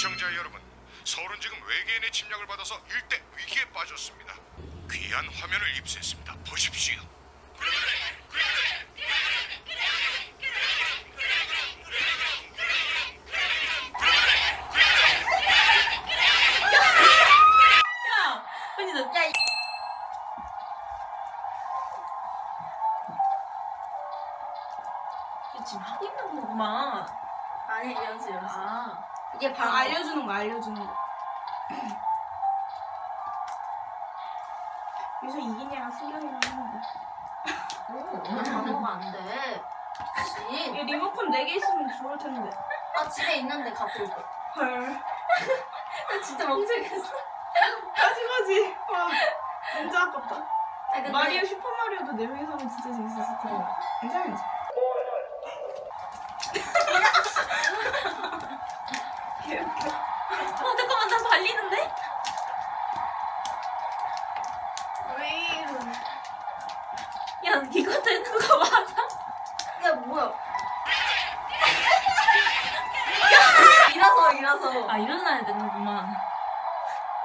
시청자 여러분, 서울은 지금 외계인의 침략을 받아서 일대 위기에 빠졌습니다. 귀한 화면을 입수했습니다. 보십시오. 야! 언니 너 야, 이- 이거 지금 하고 있는 거구만. 아니 연습 연습. 아. 이게 바로 아, 알려주는 거 알려주는 거. 요새 이긴이랑 승경이랑 하는데. 방어가 안 돼. 그치? 이 리모컨 4개 있으면 좋을 텐데. 아 집에 있는데 갖고 올게. 헐. 나 진짜 멍청했어. 가지 가지. 와. 진짜 아깝다. 아 근데 마리오 슈퍼 마리오도 4명이서 하면 진짜 재밌었을 텐데. 괜찮아 괜찮아. 어, 잠깐만, 나 발리는데? 왜 이러? 야, 이거 되는 거 맞아? 야 뭐야? 일어서 일어서 아, 일어나야 되는구만.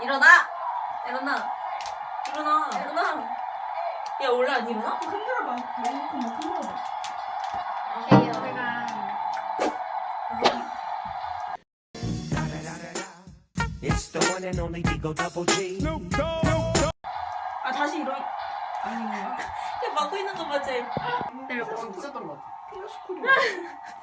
일어나 일어나 일어나. 일어나. 야, 원래 안 일어나? 흔들어봐. 리모컨 막 흔들어봐. 오케이 the one and only Digo Double G. 아 다시 이런. 아닌가? 야, 막고 있는 거 맞지? 내려. 피노시코리. 이렇게 기뻐해.